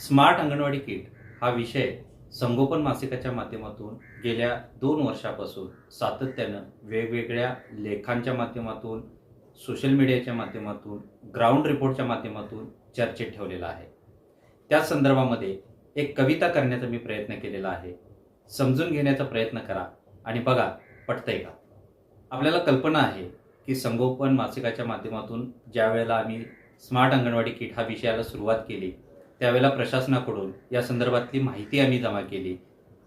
Smart anganwadi kit हा विषय संगोपन मासिकाच्या माध्यमातून गेल्या दोन वर्षापासून सातत्यानं वेगवेगळ्या लेखांच्या माध्यमातून सोशल मीडियाच्या माध्यमातून ग्राउंड रिपोर्टच्या माध्यमातून चर्चेत ठेवलेला आहे. त्या संदर्भामध्ये एक कविता करण्याचा मी प्रयत्न केलेला आहे. समजून घेण्याचा प्रयत्न करा आणि बघा पटतंय का? आपल्याला कल्पना आहे की संगोपन मासिकाच्या माध्यमातून ज्या वेळेला आम्ही स्मार्ट अंगणवाडी किट हा विषयाला सुरुवात केली त्यावेळेला प्रशासनाकडून या संदर्भातली माहिती आम्ही जमा केली.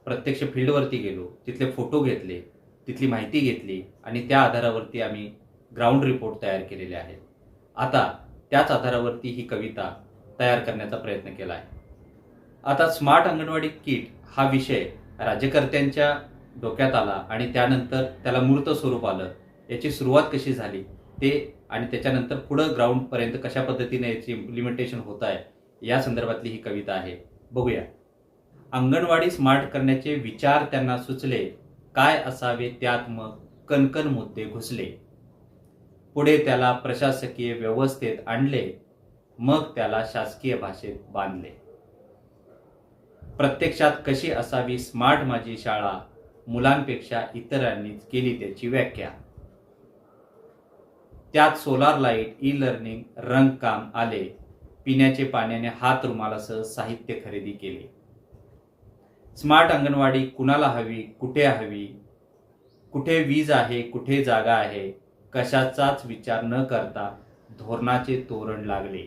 प्रत्यक्ष फील्डवरती गेलो तिथले फोटो घेतले तिथली माहिती घेतली आणि त्या आधारावरती आम्ही ग्राउंड रिपोर्ट तयार केलेले आहेत. आता त्याच आधारावरती ही कविता तयार करण्याचा प्रयत्न केला आहे. आता स्मार्ट अंगणवाडी किट हा विषय राज्यकर्त्यांच्या डोक्यात आला आणि त्यानंतर त्याला मूर्त स्वरूप आलं. याची सुरुवात कशी झाली ते आणि त्याच्यानंतर पुढं ग्राउंडपर्यंत कशा पद्धतीने याची इम्प्लिमेंटेशन होत आहे या संदर्भातली ही कविता आहे. बघूया. अंगणवाडी स्मार्ट करण्याचे विचार त्यांना सुचले. काय असावे त्यात मग कणकण मुद्दे घुसले. पुढे त्याला प्रशासकीय व्यवस्थेत आणले. मग त्याला शासकीय भाषेत बांधले. प्रत्यक्षात कशी असावी स्मार्ट माझी शाळा? मुलांपेक्षा इतरांनीच केली त्याची व्याख्या. त्यात सोलार लाइट ई लर्निंग रंगकाम आले. पिण्याचे पाण्याने हात रुमालासह साहित्य खरेदी केले. स्मार्ट अंगणवाडी कुणाला हवी कुठे हवी? कुठे वीज आहे कुठे जागा आहे? कशाचाच विचार न करता धोरणाचे तोरण लागले.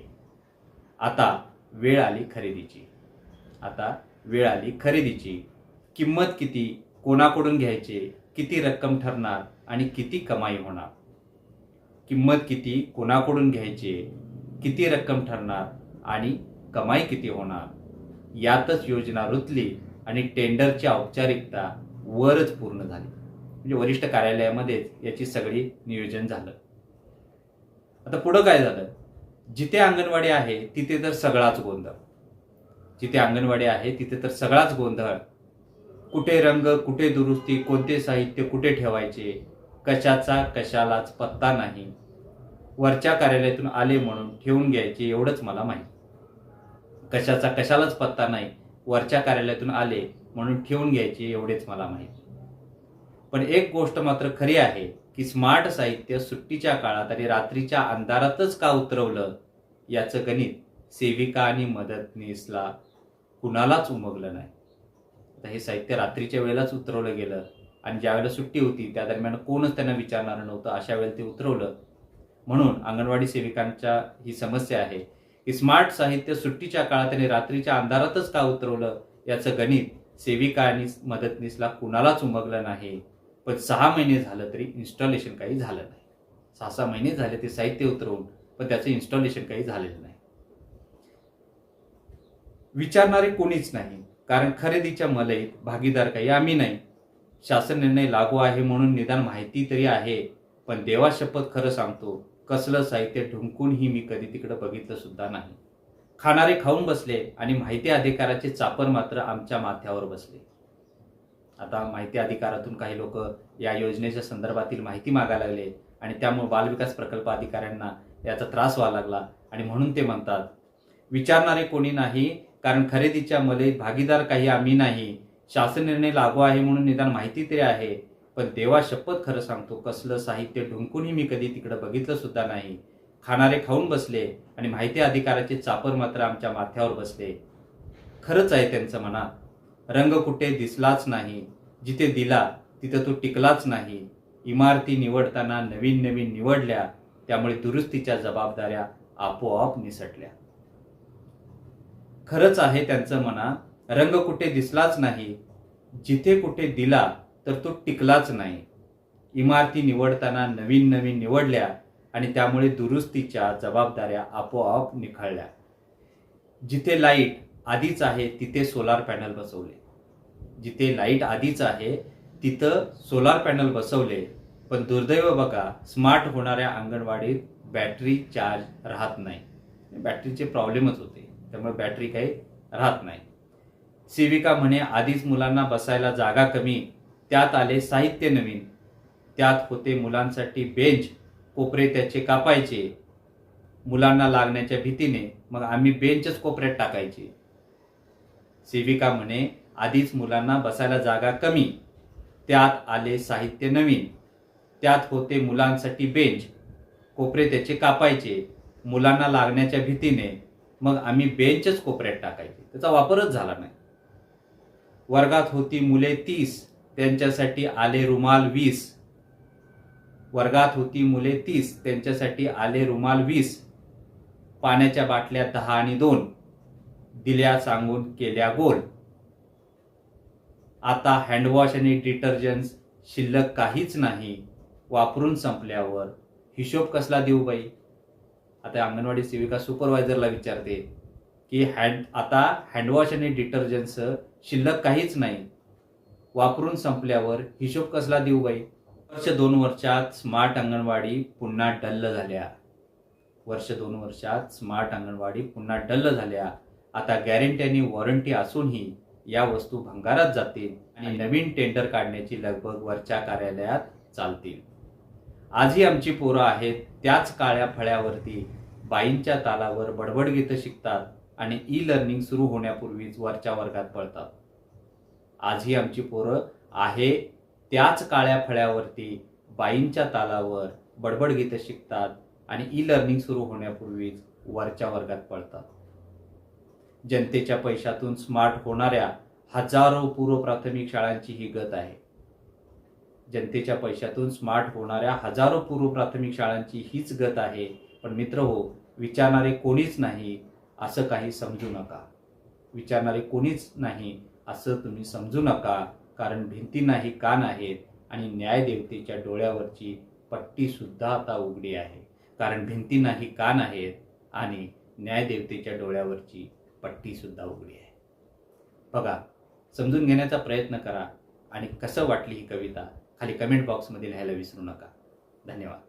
आता वेळ आली खरेदीची. आता वेळ आली खरेदीची. किंमत किती कोणाकडून घ्यायचे किती रक्कम ठरणार आणि किती कमाई होणार? किंमत किती कोणाकडून घ्यायचे किती रक्कम ठरणार आणि कमाई किती होणार? यातच योजना रुतली आणि टेंडरची औपचारिकता वरच पूर्ण झाली. म्हणजे वरिष्ठ कार्यालयामध्येच याची सगळी नियोजन झालं. आता पुढं काय झालं? जिथे अंगणवाडी आहे तिथे तर सगळाच गोंधळ. जिथे अंगणवाडी आहे तिथे तर सगळाच गोंधळ. कुठे रंग कुठे दुरुस्ती कोणते साहित्य कुठे ठेवायचे? कशाचा कशालाच पत्ता नाही. वरच्या कार्यालयातून आले म्हणून ठेवून घ्यायचे एवढंच मला माहीत. कशाचा कशालाच पत्ता नाही वरच्या कार्यालयातून आले म्हणून ठेवून घ्यायचे एवढेच मला माहीत. पण एक गोष्ट मात्र खरी आहे की स्मार्ट साहित्य सुट्टीच्या काळात आणि रात्रीच्या अंधारातच का उतरवलं याचं गणित सेविका आणि मदतनीसला कुणालाच उमगलं नाही. आता हे साहित्य रात्रीच्या वेळेलाच उतरवलं गेलं आणि ज्या वेळेला सुट्टी होती त्या दरम्यान कोणच त्यांना विचारणारं नव्हतं अशा वेळेला ते उतरवलं. म्हणून अंगणवाडी सेविकांच्या ही समस्या आहे. की स्मार्ट साहित्य सुट्टीच्या काळात आणि रात्रीच्या अंधारातच का उतरवलं? याचं गणित सेविका आणि मदतनीसला कुणालाच उमगलं नाही. पण सहा महिने झालं तरी इन्स्टॉलेशन काही झालं नाही. सहा सहा महिने झाले ते साहित्य उतरवून पण त्याचं इन्स्टॉलेशन काही झालेलं नाही. विचारणारे कोणीच नाही. कारण खरेदीच्या मलईत भागीदार काही आम्ही नाही. शासन निर्णय लागू आहे म्हणून निदान माहिती तरी आहे. पण देवा शपथ खरं सांगतो कसलं साहित्य ढुंकूनही मी कधी तिकडं बघितलं सुद्धा नाही. खाणारे खाऊन बसले आणि माहिती अधिकाराचे चापर मात्र आमच्या माथ्यावर बसले. आता माहिती अधिकारातून काही लोक या योजनेच्या संदर्भातील माहिती मागायला लागले आणि त्यामुळे बालविकास प्रकल्प अधिकाऱ्यांना याचा त्रास व्हावा लागला आणि म्हणून ते म्हणतात विचारणारे कोणी नाही कारण खरेदीच्या मलेत भागीदार काही आम्ही नाही. शासन निर्णय लागू आहे म्हणून निदान माहिती तरी आहे. पण देवा शपथ खरं सांगतो कसलं साहित्य ढुंकूनही मी कधी तिकडं बघितलं सुद्धा नाही. खाणारे खाऊन बसले आणि माहिती अधिकाराचे चापर मात्र आमच्या माथ्यावर बसले. खरंच आहे त्यांचं मनात रंग कुठे दिसलाच नाही. जिथे दिला तिथं तो टिकलाच नाही. इमारती निवडताना नवीन नवीन निवडल्या त्यामुळे दुरुस्तीच्या जबाबदाऱ्या आपोआप निसटल्या. खरंच आहे त्यांचं म्हणा रंग कुठे दिसलाच नाही. जिथे कुठे दिला तर तो टिकलाच नाही. इमारती निवडताना नवीन नवीन निवडल्या आणि त्यामुळे दुरुस्तीच्या जबाबदाऱ्या आपोआप निखळल्या. जिथे लाइट आधीच आहे तिथे सोलार पॅनल बसवले. जिथे लाइट आधीच आहे तिथं सोलार पॅनल बसवले. पण दुर्दैव बघा स्मार्ट होणाऱ्या अंगणवाडीत बॅटरी चार्ज राहत नाही. बॅटरीचे प्रॉब्लेमच होते. त्यामुळे बॅटरी काही राहत नाही. सेविका म्हणे आधीच मुलांना बसायला जागा कमी त्यात आले साहित्य नवीन. त्यात होते मुलांसाठी बेंच कोपरे त्याचे कापायचे. मुलांना लागण्याच्या भीतीने मग आम्ही बेंचच कोपऱ्यात टाकायचे. सेविका म्हणे आधीच मुलांना बसायला जागा कमी. त्यात आले साहित्य नवीन. त्यात होते मुलांसाठी बेंच कोपरे त्याचे कापायचे. मुलांना लागण्याच्या भीतीने मग आम्ही बेंचच कोपऱ्यात टाकायचे. त्याचा वापरच झाला नाही. वर्गात होती मुले तीस त्यांच्यासाठी आले रुमाल वीस. वर्गात होती मुले तीस त्यांच्यासाठी आले रुमाल वीस. पाण्याच्या बाटल्या दहा आणि दोन. दिल्या सांगून केल्या गोल. आता हँडवॉश आणि डिटर्जंट शिल्लक काहीच नाही वापरून संपल्यावर. हिशोब कसला देऊ बाई? आता अंगणवाडी सेविका सुपरवायझरला विचारते की हँड आता हँडवॉश आणि डिटर्जंटचं शिल्लक काहीच नाही. वापरून संपल्यावर हिशोब कसला देऊ बाई? वर्ष दोन वर्षात स्मार्ट अंगणवाडी पुन्हा डल्ल झाल्या. वर्ष दोन वर्षात स्मार्ट अंगणवाडी पुन्हा डल्ल झाल्या. आता गॅरंटी आणि वॉरंटी असूनही या वस्तू भंगारात जातील आणि नवीन टेंडर काढण्याची लगबग वरच्या कार्यालयात चालतील. आजही आमची पोरं आहेत त्याच काळ्या फळ्यावरती बाईंच्या तालावर बडबड गीतं शिकतात आणि ई लर्निंग सुरू होण्यापूर्वीच वरच्या वर्गात पळतात. आजही आमची पोरं आहे. त्याच काळ्या फळ्यावरती बाईंच्या तालावर बडबड गीतं शिकतात आणि ई लर्निंग सुरू होण्यापूर्वीच वरच्या वर्गात पळतात. जनतेच्या पैशातून स्मार्ट होणाऱ्या हजारो पूर्व प्राथमिक शाळांची ही गत आहे. जनतेच्या पैशातून स्मार्ट होणाऱ्या हजारो पूर्व प्राथमिक शाळांची हीच गत आहे. पण मित्र हो विचारणारे कोणीच नाही असं काही समजू नका. विचारणारे कोणीच नाही असं तुम्ही समजू नका कारण भिंतींनाही कान आहेत आणि न्यायदेवतेच्या डोळ्यावरची पट्टी सुद्धा आता उघडी आहे. कारण भिंतींनाही कान आहेत आणि न्यायदेवतेच्या डोळ्यावरची पट्टी सुद्धा उघडी आहे. बघा समजून घेण्याचा प्रयत्न करा आणि कसं वाटली ही कविता खाली कमेंट बॉक्समध्ये लिहायला विसरू नका. धन्यवाद.